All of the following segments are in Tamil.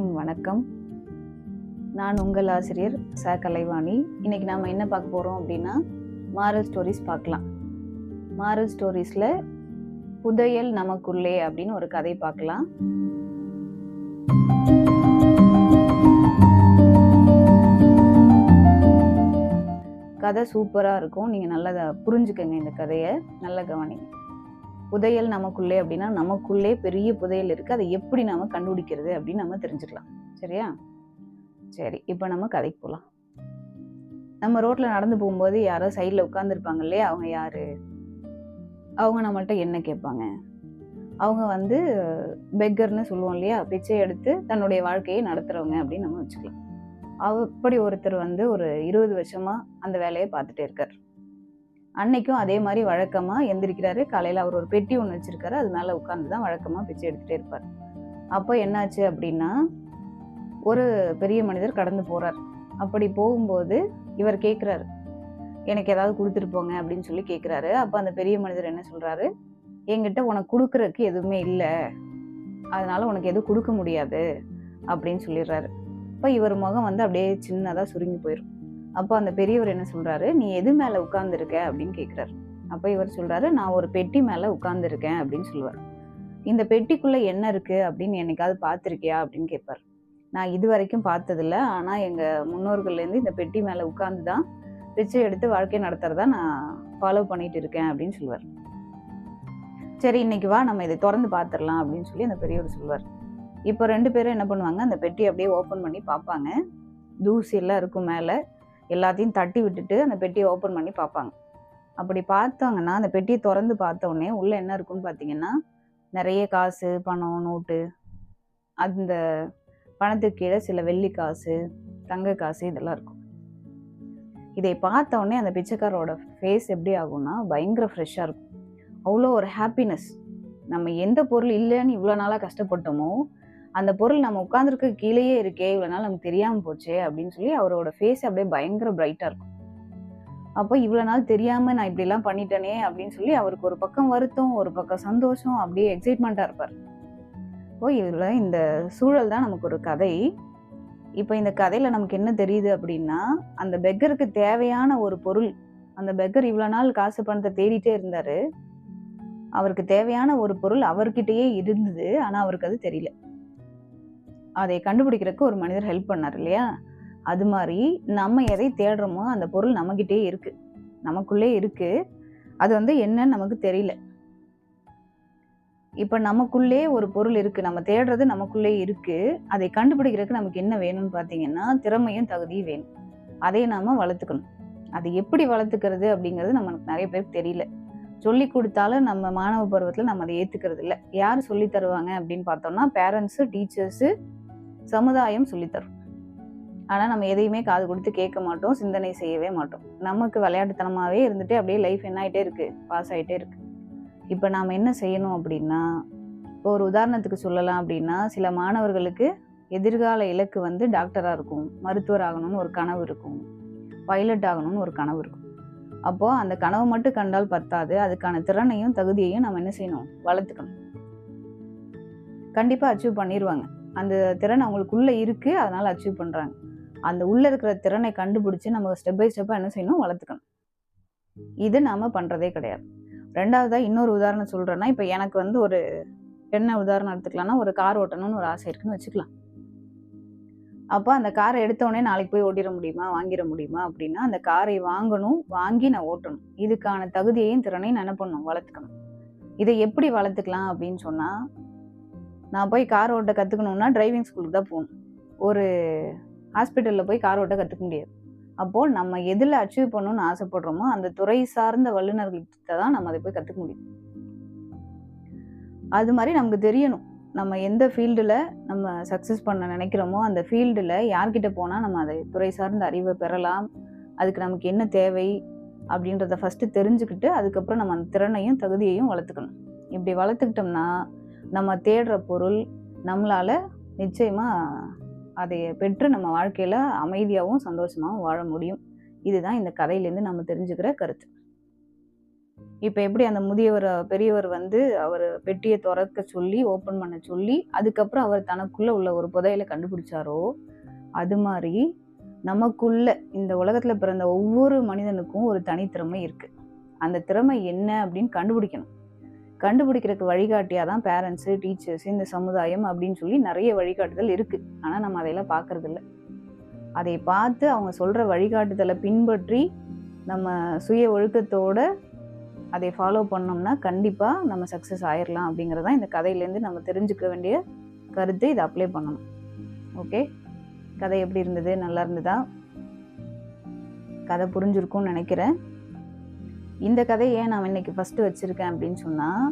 அனைவருக்கும் வணக்கம். நான் உங்கள் ஆசிரியர் ச. கலைவாணி. இன்னைக்கு நாம் என்ன பார்க்க போகிறோம் அப்படின்னா மாரல் ஸ்டோரிஸ் பார்க்கலாம். மாரல் ஸ்டோரிஸில் புதையல் நமக்குள்ளே அப்படின்னு ஒரு கதை பார்க்கலாம். கதை சூப்பராக இருக்கும். நீங்கள் நல்லா புரிஞ்சுக்கங்க இந்த கதையை. நல்லா கவனிங்க. புதையல் நமக்குள்ளே அப்படின்னா நமக்குள்ளே பெரிய புதையல் இருக்குது அதை எப்படி நாம் கண்டுபிடிக்கிறது அப்படின்னு நம்ம தெரிஞ்சுக்கலாம். சரியா? சரி இப்போ நம்ம கதைக்கு போகலாம் நம்ம ரோட்டில் நடந்து போகும்போது யாரோ சைடில் உட்காந்துருப்பாங்க இல்லையா? அவங்க யார்? அவங்க நம்மள்ட்ட என்ன கேட்பாங்க? அவங்க வந்து பெக்கர்னு சொல்லுவோம் இல்லையா? பிச்சை எடுத்து தன்னுடைய வாழ்க்கையை நடத்துகிறவங்க அப்படின்னு நம்ம வச்சுக்கலாம். அப்படி ஒருத்தர் வந்து ஒரு இருபது வருஷமாக அந்த வேலையை பார்த்துட்டே இருக்கார். அன்னைக்கும் அதே மாதிரி வழக்கமாக எந்திரிக்கிறாரு. காலையில் அவர் ஒரு பெட்டி ஒன்று வச்சுருக்காரு. அது மேலே உட்காந்து தான் வழக்கமாக பிச்சை எடுத்துகிட்டே இருப்பார். அப்போ என்னாச்சு அப்படின்னா ஒரு பெரிய மனிதர் கடந்து போகிறார் அப்படி போகும்போது இவர் கேட்குறாரு எனக்கு ஏதாவது கொடுத்துட்டு போங்க அப்படின்னு சொல்லி கேட்குறாரு அப்போ அந்த பெரிய மனிதர் என்ன சொல்கிறாரு என்கிட்ட உனக்கு கொடுக்குறதுக்கு எதுவுமே இல்லை. அதனால் உனக்கு எதுவும் கொடுக்க முடியாது அப்படின்னு சொல்லிடுறாரு. அப்போ இவர் முகம் வந்து அப்படியே சின்னதாக சுருங்கி போயிடும் அப்போ அந்த பெரியவர் என்ன சொல்கிறாரு நீ எது மேலே உட்கார்ந்துருக்க? அப்படின்னு கேட்குறாரு அப்போ இவர் சொல்கிறாரு நான் ஒரு பெட்டி மேலே உட்கார்ந்துருக்கேன் அப்படின்னு சொல்லுவார். இந்த பெட்டிக்குள்ளே என்ன இருக்குது அப்படின்னு என்னைக்காவது பார்த்துருக்கியா அப்படின்னு கேட்பார் நான் இது வரைக்கும் பார்த்ததில்ல. ஆனால் எங்கள் முன்னோர்கள்லேருந்து இந்த பெட்டி மேலே உட்கார்ந்து தான் பிச்சை எடுத்து வாழ்க்கை நடத்துகிறதா நான் ஃபாலோ பண்ணிகிட்டு இருக்கேன் அப்படின்னு சொல்லுவார். சரி இன்னைக்கு வா நம்ம இதை திறந்து பார்த்துடலாம் அப்படின்னு சொல்லி அந்த பெரியவர் சொல்லுவார். இப்போ ரெண்டு பேரும் என்ன பண்ணுவாங்க? அந்த பெட்டி அப்படியே ஓப்பன் பண்ணி பார்ப்பாங்க. தூசி எல்லாம் இருக்கும் மேலே. எல்லாத்தையும் தட்டி விட்டுட்டு அந்த பெட்டியை ஓப்பன் பண்ணி பார்ப்பாங்க. அப்படி பார்த்தாங்கன்னா அந்த பெட்டியை திறந்து பார்த்தோடனே உள்ளே என்ன இருக்குன்னு பார்த்தீங்கன்னா நிறைய காசு பணம் நோட்டு அந்த பணத்துக்கு கீழே சில வெள்ளி காசு தங்க காசு இதெல்லாம் இருக்கும். இதை பார்த்தோடனே அந்த பிச்சைக்காரோட ஃபேஸ் எப்படி ஆகும்னா பயங்கர ஃப்ரெஷ்ஷாக இருக்கும். அவ்வளோ ஒரு ஹாப்பினஸ் நம்ம எந்த பொருள் இல்லைன்னு இவ்வளோ நாளாக கஷ்டப்பட்டோமோ அந்த பொருள் நம்ம உட்காந்துருக்க கீழேயே இருக்கே இவ்வளோ நாள் நமக்கு தெரியாமல் போச்சே அப்படின்னு சொல்லி அவரோட ஃபேஸ் அப்படியே பயங்கர பிரைட்டாக இருக்கும். அப்போ இவ்வளோ நாள் தெரியாமல் நான் இப்படிலாம் பண்ணிட்டேனே அப்படின்னு சொல்லி அவருக்கு ஒரு பக்கம் வருத்தம் ஒரு பக்கம் சந்தோஷம் அப்படியே எக்ஸைட்மெண்ட்டாக இருப்பார். இப்போ இதில் இந்த சூழல் தான் நமக்கு ஒரு கதை. இப்போ இந்த கதையில் நமக்கு என்ன தெரியுது அப்படின்னா அந்த பெக்கருக்கு தேவையான ஒரு பொருள் அந்த பெக்கர் இவ்வளோ நாள் காசு பணத்தை தேடிட்டே இருந்தார். அவருக்கு தேவையான ஒரு பொருள் அவர்கிட்டயே இருந்தது ஆனால் அவருக்கு அது தெரியல. அதை கண்டுபிடிக்கிறதுக்கு ஒரு மனிதர் ஹெல்ப் பண்ணார் இல்லையா? அது மாதிரி நம்ம எதை தேடுறோமோ அந்த பொருள் நம்மக்கிட்டே இருக்குது நமக்குள்ளே இருக்குது அது வந்து என்னன்னு நமக்கு தெரியல. இப்போ நமக்குள்ளே ஒரு பொருள் இருக்குது நம்ம தேடுறது நமக்குள்ளே இருக்குது அதை கண்டுபிடிக்கிறதுக்கு நமக்கு என்ன வேணும்னு பார்த்தீங்கன்னா திறமையும் தகுதியும் வேணும். அதை நாம் வளர்த்துக்கணும். அதை எப்படி வளர்த்துக்கிறது அப்படிங்கிறது நமக்கு நிறைய பேருக்கு தெரியல. சொல்லி கொடுத்தாலும் நம்ம மாணவ பருவத்தில் நம்ம அதை ஏற்றுக்கிறது இல்லை யார் சொல்லி தருவாங்க அப்படின்னு பார்த்தோம்னா பேரண்ட்ஸு டீச்சர்ஸு சமுதாயம் சொல்லித்தரும். ஆனால் நம்ம எதையுமே காது கொடுத்து கேட்க மாட்டோம் சிந்தனை செய்யவே மாட்டோம். நமக்கு விளையாட்டுத்தனமாகவே இருந்துட்டு அப்படியே லைஃப் என்ன ஆகிட்டே இருக்குது பாஸ் ஆகிட்டே இருக்கு. இப்போ நாம் என்ன செய்யணும் அப்படின்னா இப்போ ஒரு உதாரணத்துக்கு சொல்லலாம் அப்படின்னா சில மாணவர்களுக்கு எதிர்கால இலக்கு வந்து டாக்டராக இருக்கும் மருத்துவர் ஆகணும்னு ஒரு கனவு இருக்கும் பைலட் ஆகணும்னு ஒரு கனவு இருக்கும். அப்போது அந்த கனவு மட்டும் கண்டால் பத்தாது அதுக்கான திறனையும் தகுதியையும் நம்ம என்ன செய்யணும்? வளர்த்துக்கணும். கண்டிப்பாக அச்சீவ் பண்ணிடுவாங்க அந்த திறன் அவங்களுக்குள்ளே இருக்குது அதனால் அச்சீவ் பண்ணுறாங்க அந்த உள்ளே இருக்கிற திறனை கண்டுபிடிச்சி நம்ம ஸ்டெப் பை ஸ்டெப்பாக என்ன செய்யணும்? வளர்த்துக்கணும். இது நாம் பண்ணுறதே கிடையாது. ரெண்டாவதாக இன்னொரு உதாரணம் சொல்கிறேன்னா இப்போ எனக்கு வந்து ஒரு என்ன உதாரணம் எடுத்துக்கலாம்னா ஒரு கார் ஓட்டணும்னு ஒரு ஆசை இருக்குன்னு வச்சுக்கலாம். அப்போ அந்த காரை எடுத்தோடனே நாளைக்கு போய் ஓட்டிட முடியுமா? வாங்கிட முடியுமா? அப்படின்னா அந்த காரை வாங்கணும் வாங்கி நான் ஓட்டணும். இதுக்கான தகுதியையும் திறனையும் நான் என்ன பண்ணணும்? வளர்த்துக்கணும். இதை எப்படி வளர்த்துக்கலாம் அப்படின்னு சொன்னால் நான் போய் கார் ஓட்ட கற்றுக்கணுன்னா டிரைவிங் ஸ்கூலுக்கு தான் போகணும். ஒரு ஹாஸ்பிட்டலில் போய் கார் ஓட்ட கற்றுக்க முடியாது. அப்போது நம்ம எதில் அச்சீவ் பண்ணணும்னு ஆசைப்படுறோமோ அந்த துறை சார்ந்த வல்லுநர்கள்கிட்ட தான் நம்ம அதை போய் கற்றுக்க முடியும். அது மாதிரி நமக்கு தெரியணும். நம்ம எந்த ஃபீல்டில் நம்ம சக்ஸஸ் பண்ண நினைக்கிறோமோ அந்த ஃபீல்டில் யார்கிட்ட போனால் நம்ம அதை துறை சார்ந்த அறிவை பெறலாம். அதுக்கு நமக்கு என்ன தேவை அப்படின்றத ஃபஸ்ட்டு தெரிஞ்சுக்கிட்டு அதுக்கப்புறம் நம்ம அந்த திறனையும் தகுதியையும் வளர்த்துக்கணும். இப்படி வளர்த்துக்கிட்டோம்னா நம்ம தேடுற பொருள் நம்மளால் நிச்சயமாக அதை பெற்று நம்ம வாழ்க்கையில் அமைதியாகவும் சந்தோஷமாகவும் வாழ முடியும். இதுதான் இந்த கதையிலேருந்து நம்ம தெரிஞ்சுக்கிற கருத்து. இப்போ எப்படி அந்த முதியவர் பெரியவர் வந்து அவர் பெட்டியை திறக்க சொல்லி ஓப்பன் பண்ண சொல்லி அதுக்கப்புறம் அவர் தனக்குள்ளே உள்ள ஒரு புதையலை கண்டுபிடிச்சாரோ அது மாதிரி நமக்குள்ள இந்த உலகத்தில் பிறந்த ஒவ்வொரு மனிதனுக்கும் ஒரு தனித்திறமை இருக்குது அந்த திறமை என்ன அப்படின்னு கண்டுபிடிக்கணும். கண்டுபிடிக்கிறதுக்கு வழிகாட்டியாக தான் பேரண்ட்ஸு டீச்சர்ஸ் இந்த சமுதாயம் அப்படின்னு சொல்லி நிறைய வழிகாட்டுதல் இருக்குது ஆனால் நம்ம அதையெல்லாம் பார்க்குறதில்ல. அதை பார்த்து அவங்க சொல்கிற வழிகாட்டுதலை பின்பற்றி நம்ம சுய ஒழுக்கத்தோட அதை ஃபாலோ பண்ணோம்னா கண்டிப்பாக நம்ம சக்ஸஸ் ஆயிடலாம் அப்படிங்கிறது தான் இந்த கதையிலேருந்து நம்ம தெரிஞ்சுக்க வேண்டிய கருத்து இதை அப்ளை பண்ணணும். ஓகே கதை எப்படி இருந்தது? நல்லா இருந்ததா? கதை புரிஞ்சிருக்கும்னு நினைக்கிறேன். இந்த கதையை ஏன் நான் இன்னைக்கு ஃபஸ்ட்டு வச்சுருக்கேன் அப்படின்னு சொன்னால்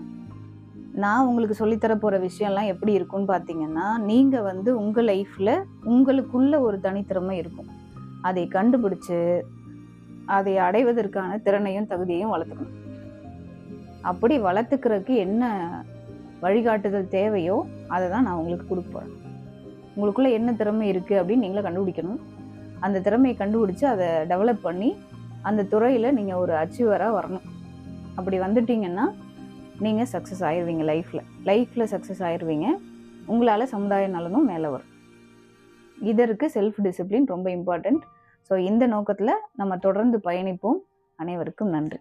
நான் உங்களுக்கு சொல்லித்தர போகிற விஷயம்லாம் எப்படி இருக்கும்னு பார்த்தீங்கன்னா நீங்கள் வந்து உங்கள் லைஃப்பில் உங்களுக்குள்ள ஒரு தனித்திறமை இருக்கும். அதை கண்டுபிடிச்சு அதை அடைவதற்கான திறனையும் தகுதியையும் வளர்த்துக்கணும். அப்படி வளர்த்துக்கிறதுக்கு என்ன வழிகாட்டுதல் தேவையோ அதை தான் நான் உங்களுக்கு கொடுக்க போகிறேன் உங்களுக்குள்ளே என்ன திறமை இருக்குது அப்படின்னு நீங்களே கண்டுபிடிக்கணும். அந்த திறமையை கண்டுபிடிச்சு அதை டெவலப் பண்ணி அந்த துறையில் நீங்கள் ஒரு அச்சீவராக வரணும். அப்படி வந்துட்டீங்கன்னா நீங்கள் சக்ஸஸ் ஆயிடுவீங்க லைஃப்பில் லைஃப்பில் சக்ஸஸ் ஆயிடுவீங்க உங்களால் சமுதாய நலனும் மேலே வரும். இதற்கு செல்ஃப் டிசிப்ளின் ரொம்ப இம்பார்ட்டண்ட் ஸோ இந்த நோக்கத்தில் நம்ம தொடர்ந்து பயணிப்போம். அனைவருக்கும் நன்றி.